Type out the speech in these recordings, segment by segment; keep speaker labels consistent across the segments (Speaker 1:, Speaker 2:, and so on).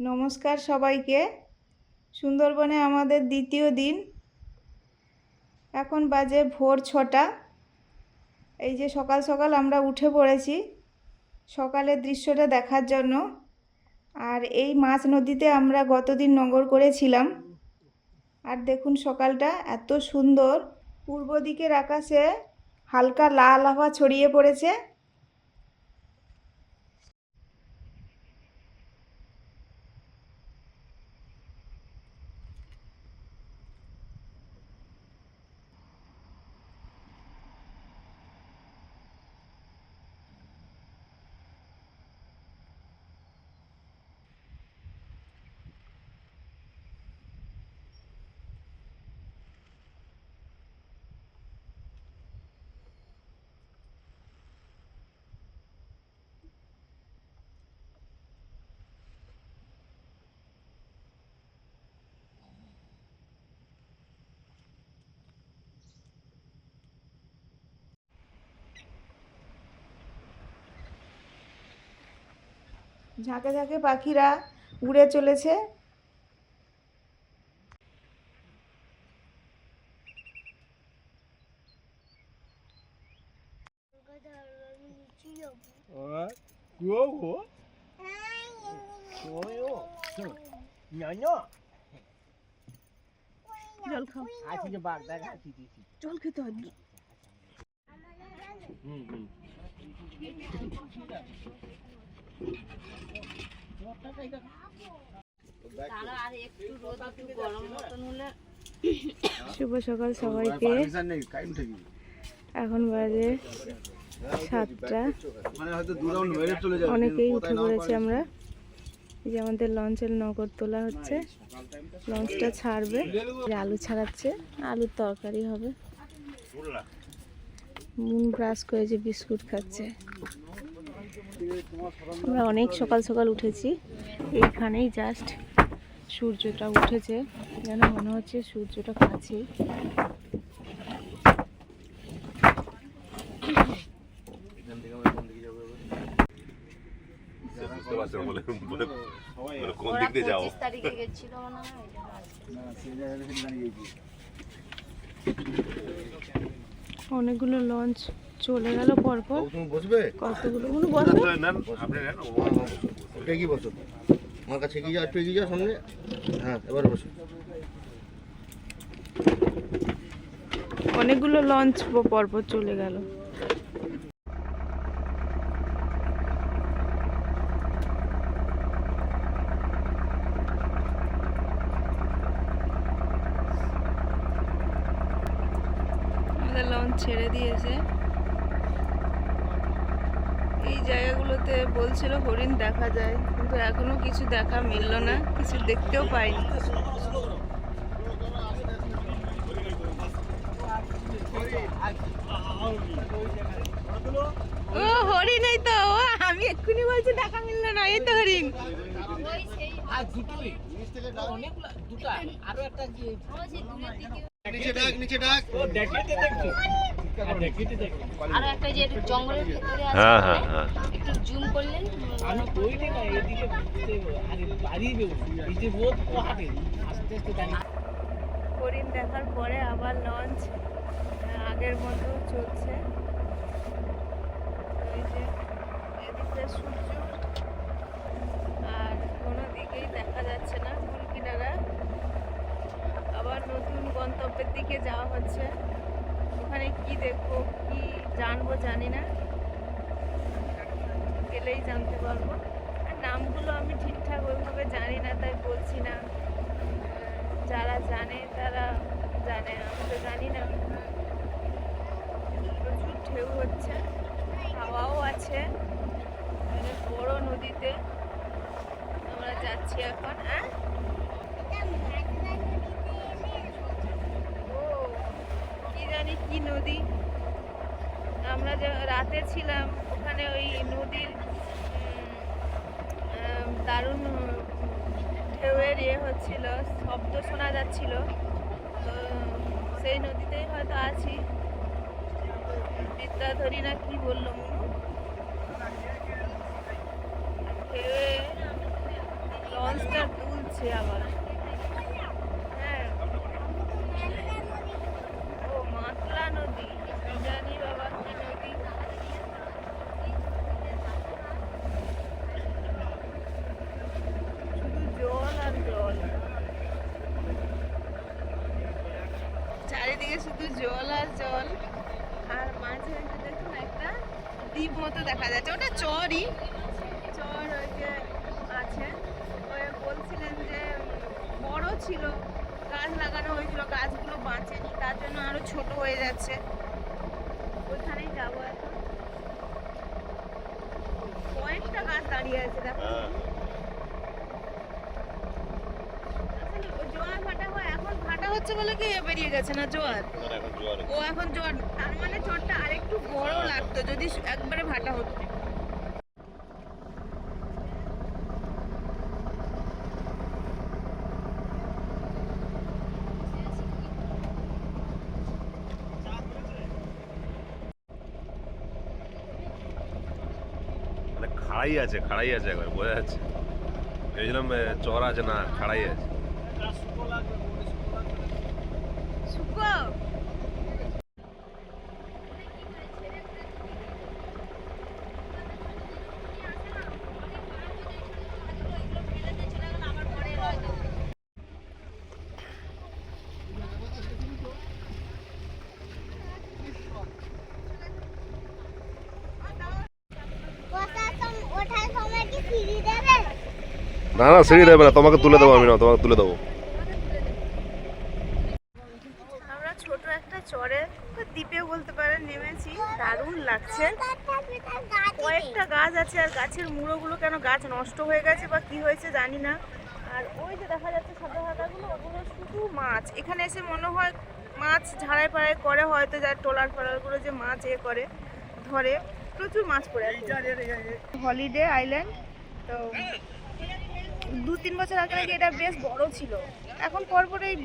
Speaker 1: নমস্কার সবাইকে। সুন্দরবনে আমাদের দ্বিতীয় দিন। এখন বাজে ভোর ছটা। এই যে সকাল সকাল আমরা উঠে পড়েছি, সকালের দৃশ্যটা দেখার জন্য। আর এই মাছ নদীতে আমরা গতদিন নগর করেছিলাম। আর দেখুন সকালটা, এত সুন্দর। পূর্ব দিকের আকাশে হালকা লাল হাওয়া ছড়িয়ে পড়েছে। ঝাঁকে ঝাঁকে পাখিরা উড়ে চলেছে। জল খাও। জল খেতে হয়। শুভ সকাল সবাইকে। এখন বাজে সাতটা। অনেকেই উঠে পড়েছি আমরা। যে আমাদের লঞ্চের নগর তোলা হচ্ছে। লঞ্চটা ছাড়বে। আলু ছাড়াচ্ছে। আলুর তরকারি হবে। মুন ব্রাশ করে যে বিস্কুট খাচ্ছে। আমরা অনেক সকাল সকাল উঠেছি। এইখানেই জাস্ট সূর্যটা উঠেছে। যেন মনে হচ্ছে সূর্যটা কাছেই অনেকগুলো লঞ্চ চলে গেল পরপর।
Speaker 2: তুমি বসবে?
Speaker 1: কতগুলো? কোনো বসবে?
Speaker 3: নেন
Speaker 2: ওটা কি বসো। আমার কাছে এগিয়ে যাও একটু এগিয়ে যাও সামনে। হ্যাঁ এবার বসো।
Speaker 1: অনেকগুলো লঞ্চ পরপর চলে গেল। লঞ্চ ছেড়ে দিয়েছে। জায়গাগুলোতে বলছিল হরিণ দেখা যায় কিন্তু এখনও কিছু দেখা মিললো না কিছু দেখতেও পাইনি। ও হরিণ এই তো ও আমি এক্ষুনি বলছি দেখা মিললো না এই তো হরিণ।
Speaker 2: নিচে ডাক নিচে ডাক।
Speaker 4: আর একটা যে একটু জঙ্গলের ভেতরে আছে
Speaker 3: হ্যাঁ হ্যাঁ হ্যাঁ।
Speaker 4: একটু জুম করলেন
Speaker 5: আমি কইতে না এদিকে আরে বাড়ি বেউ এই যে রোদ পোহাটে আস্তে আস্তে দাঁড়িয়ে
Speaker 1: হরিণ দেখার পরে আবার লঞ্চ আগের মতো চলছে। ওই যে এদিকে সূর্য আর কোনো দিকেই দেখা যাচ্ছে না কুল কিনারা। আবার নতুন গন্তব্যের দিকে যাওয়া হচ্ছে। ওখানে কি দেখব, কি জানব জানি না। গেলেই জানতে পারব। আর নামগুলো আমি ঠিকঠাক ওইভাবে জানি না, তাই বলছি না। যারা জানে তারা জানে, আমি তো জানি না। প্রচুর ঢেউ হচ্ছে, হাওয়াও আছে। মানে বড় নদীতে। আমরা যাচ্ছি এখন হ্যাঁ ও কি নদী। আমরা যে রাতে ছিলাম, ওখানে ওই নদীর দারুণ ঢেউয়ের ইয়ে হচ্ছিল, শব্দ শোনা যাচ্ছিল। তো সেই নদীতেই হয়তো আছি। বিদ্যাধরী না কি বলল ঢেউয়ে লঞ্চ মাছটা তুলছে আবার হ্যাঁ ও মাতলা নদী কি জানি বাবা কি নদী শুধু জল আর জল চারিদিকে শুধু জল আর জল আর মাঝে ওই যে দেখুন একটা দ্বীপ মতো দেখা যাচ্ছে ওটা চরই চর ওই যে আছে ওই বলছিলেন যে উম, বড় ছিল গাছ লাগানো হয়েছিল গাছগুলো বাঁচেনি আরও ছোট হয়ে যাচ্ছে। ওইখানেই যাব এখন। কয়েকটা গাছ দাঁড়িয়ে আছে দেখো। জোয়ার ভাটা হয় এখন ভাটা হচ্ছে বলে কি বেরিয়ে গেছে না জোয়ার?
Speaker 3: জোয়ার
Speaker 1: ও এখন জোয়ার তার মানে চরটা আরেকটু বড় লাগতো যদি একবারে ভাটা হতো
Speaker 3: মানে খাড়াই আছে খাড়াই আছে একবার বোঝা যাচ্ছে? ভেবেছিলাম চর আছে না খাড়াই আছে।
Speaker 1: শুকো
Speaker 6: ওঠার সময় কি সিঁড়ি দেবে
Speaker 3: না না, সিঁড়ি দেবে না, তোমাকে তুলে দেবো আমি না, তোমাকে তুলে দেবো।
Speaker 1: আমরা একটা দ্বীপে বলতে নেমেছি, দারুণ লাগছে। কয়েকটা গাছ আছে আর গাছের মুড়োগুলো কেন গাছ নষ্ট হয়ে গেছে বা হয়েছে জানি না। আর ওই যে দেখা যাচ্ছে ওগুলো শুধু মাছ। এখানে এসে মনে হয় মাছ ঝাড়াই পাড়াই করে, হয়তো যার টোলার ফোলারগুলো যে মাছ এ করে, ধরে প্রচুর মাছ পড়ে হলিডে আইল্যান্ড তো দু তিন বছর আগে নাকি এটা বেশ বড় ছিল। এখন পরপর এই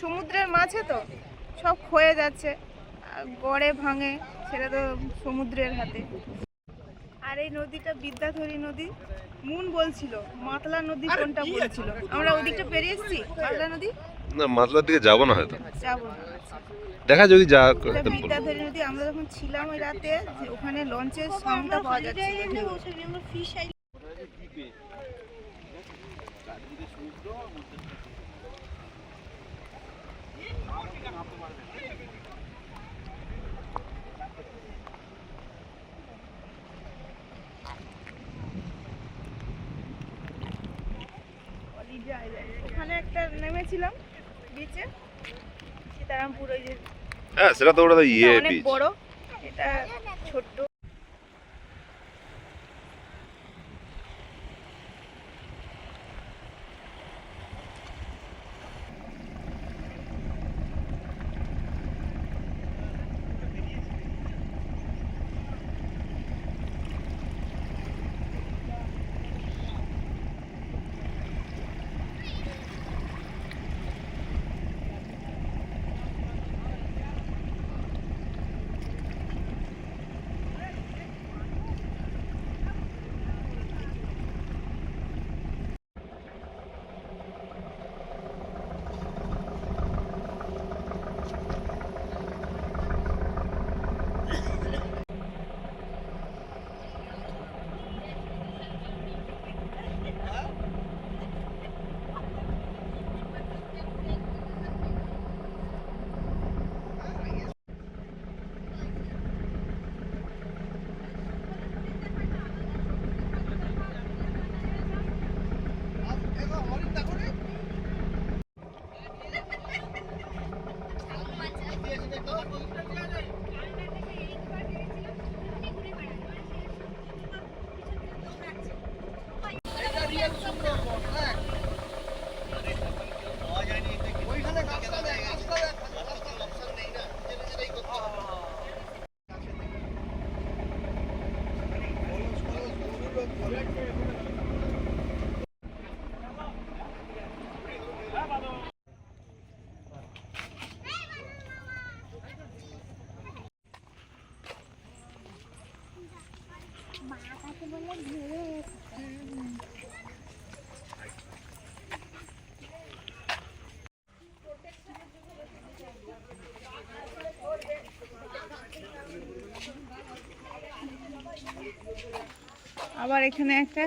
Speaker 1: সমুদ্রের মাছে তো সব ক্ষয়ে যাচ্ছে গড়ে ভাঙে সেটা তো সমুদ্রের হাতে। আর এই নদীটা বিদ্যাধরী নদী মুন বলছিল মাতলা নদী কোনটা বলছিল? আমরা ওদিকটা পেরিয়ে এসেছি মাতলা নদী?
Speaker 3: না মাতলার দিকে যাব না হয়তো।
Speaker 1: যাব না
Speaker 3: দেখা যদি যা
Speaker 1: বিদ্যাধরী নদী আমরা যখন ছিলাম ওই রাতে যে ওখানে লঞ্চের সাউন্ডটা পাওয়া যাচ্ছে। ওখানে একটা নেমেছিলাম বিচে সীতারামপুর ওই যে
Speaker 3: হ্যাঁ সেটা তো ওটা ইয়ে
Speaker 1: বড় এটা ছোট্ট। ওইখানে গাছটা আবার এখানে একটা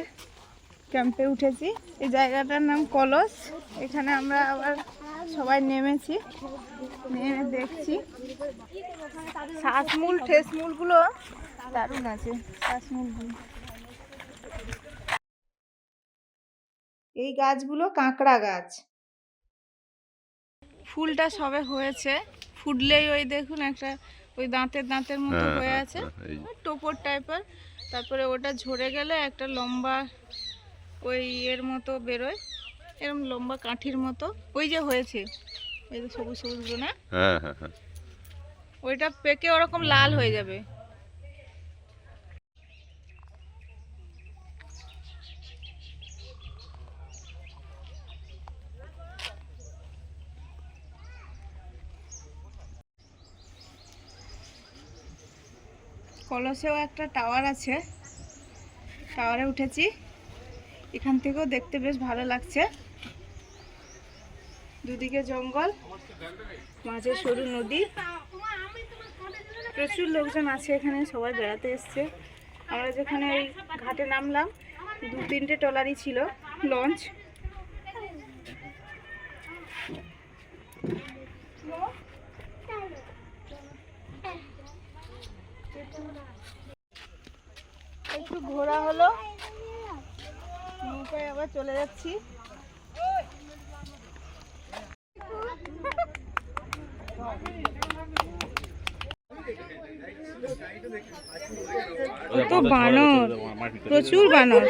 Speaker 1: ক্যাম্পে উঠেছি। এই জায়গাটার নাম কলস। এখানে আমরা আবার সবাই নেমেছি নেমে দেখছি। শ্বাসমূল ঠেসমূলগুলো দারুণ আছে শ্বাসমূলগুলো। এই গাছগুলো কাঁকড়া গাছ। ফুলটা সবে হয়েছে। ফুটলেই ওই দেখুন একটা ওই দাঁতের দাঁতের মতো
Speaker 3: হ্যাঁ,
Speaker 1: হয়ে
Speaker 3: হ্যাঁ,
Speaker 1: আছে।
Speaker 3: হ্যাঁ,
Speaker 1: টোপর টাইপের। তারপরে ওটা ঝরে গেলে একটা লম্বা ওই এর মতো বেরোয়। এরকম লম্বা কাঠির মতো। ওই যে হয়েছে। ওই যে সবুজ সবুজ না
Speaker 3: হ্যাঁ হ্যাঁ হ্যাঁ।
Speaker 1: ওইটা পেকে ওরকম লাল হয়ে যাবে। কলসেও একটা টাওয়ার আছে। টাওয়ারে উঠেছি। এখান থেকেও দেখতে বেশ ভালো লাগছে। দুদিকে জঙ্গল, মাঝে সরু নদী। প্রচুর লোকজন আছে এখানে, সবাই বেড়াতে এসছে। আমরা যেখানে ওই ঘাটে নামলাম দু তিনটে ট্রলারই ছিল, লঞ্চ একটু ঘোরা হলো। নৌকায় আবার চলে যাচ্ছি। কত বানর প্রচুর বানর।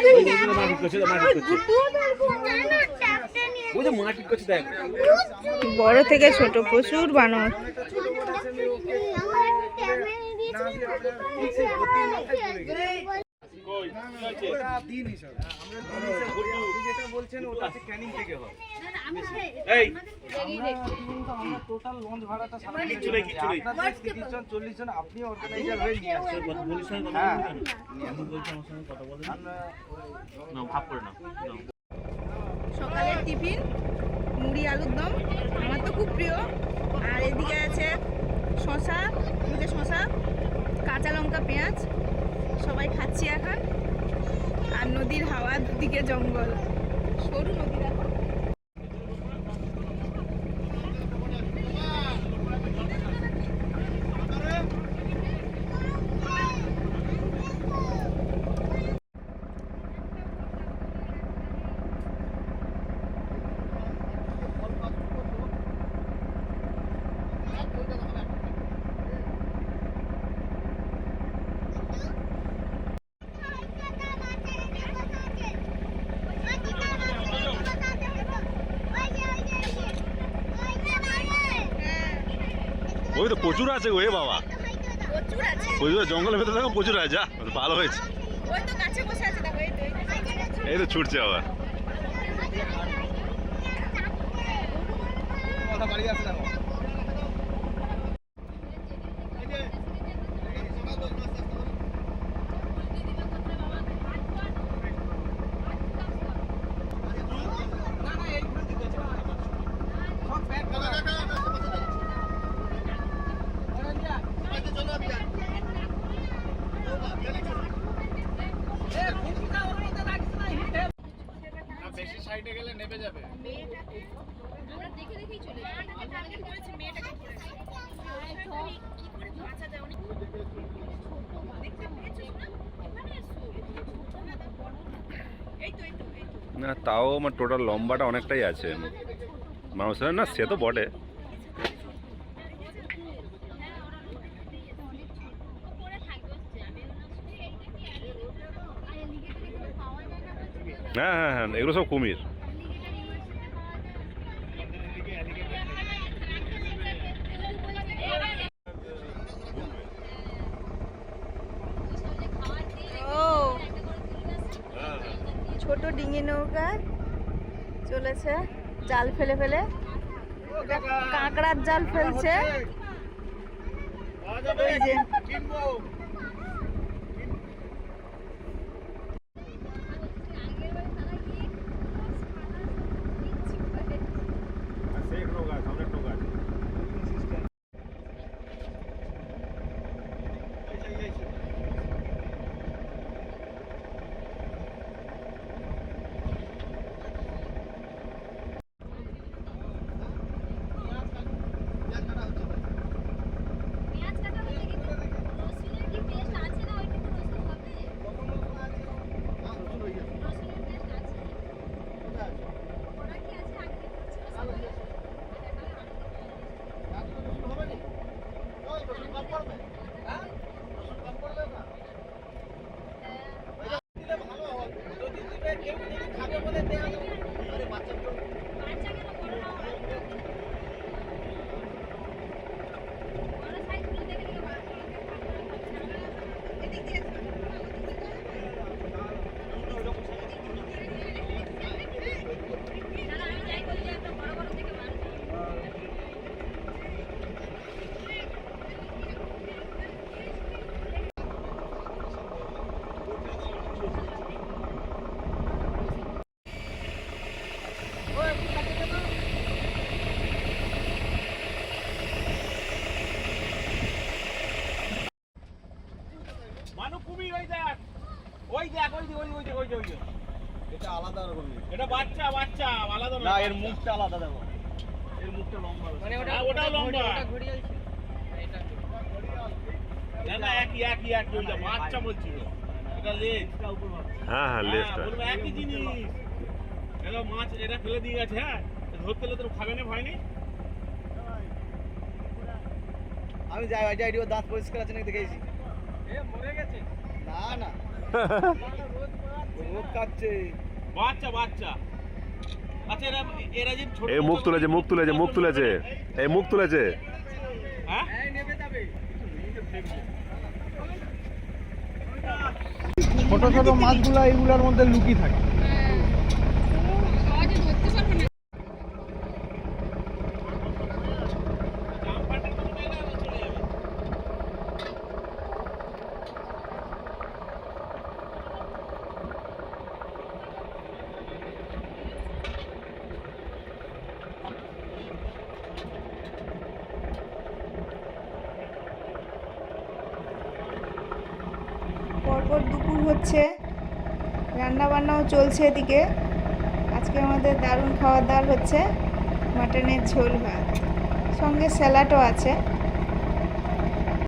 Speaker 1: বড় থেকে ছোট প্রচুর বানর।
Speaker 5: টোটাল লঞ্চ আপনাদের তিরিশ জন চল্লিশ জন আপনি
Speaker 1: সকালের টিফিন, মুড়ি, আলুর দম। আমার তো খুব প্রিয়। আর এদিকে আছে শশা শশা কাঁচা লঙ্কা, পেঁয়াজ। সবাই খাচ্ছি এখন। আর নদীর হাওয়া দুদিকে জঙ্গল। সরু নদী
Speaker 3: প্রচুর আছে ওয়ে বাবা।
Speaker 1: প্রচুর আছে।
Speaker 3: জঙ্গলের ভেতরে দেখো প্রচুর আছে যা ভালো হয়েছে।
Speaker 1: এই তো ছুটছে বসে আছে দেখো।
Speaker 5: বেশি সাইডে গেলে নেমে যাবে।
Speaker 3: না? তাও আমার টোটাল লম্বাটা অনেকটাই আছে। মানুষের না সে তো বটে। হ্যাঁ হ্যাঁ হ্যাঁ এগুলো সব কুমির।
Speaker 1: ও ছোট ডিঙি নৌকা চলেছে জাল ফেলে ফেলে। এটা কাঁকড়ার জাল ফেলছে।
Speaker 6: এর মুখটা আলাদা দেখো।
Speaker 5: এর মুখটা লম্বা মানে ওটা ওটাও লম্বা। না না একই একই একই ওইটা বাচ্চা বলছিল। এটা লেজ।
Speaker 3: হ্যাঁ হ্যাঁ লেজটা।
Speaker 5: বলব একই জিনিস। এটা মাছ এটা ফেলে দিয়ে গেছে হ্যাঁ? ধরতে গেলে তোর খাবে না ভয় নেই?
Speaker 6: আমি যাই আইডি আইডি দাঁত পরিষ্কার আছে নাকি দেখেছি? এ মরে গেছে। না না। রোদ কাটছে
Speaker 5: বাচ্চা বাচ্চা আচ্ছা এরা এরা যে ছোট
Speaker 3: এই মুখ তুলেছে মুখ তুলেছে মুখ তুলেছে। এই মুখ তুলেছে।
Speaker 5: হ্যাঁ?
Speaker 6: ছোট ছোট মাছগুলা এইগুলার মধ্যে লুকিয়ে থাকে
Speaker 1: পরপর দুপুর হচ্ছে। রান্না বান্নাও চলছে এদিকে। আজকে আমাদের দারুণ খাওয়ার দাওয়ার হচ্ছে মাটনের ঝোল ভাত। সঙ্গে স্যালাডও আছে।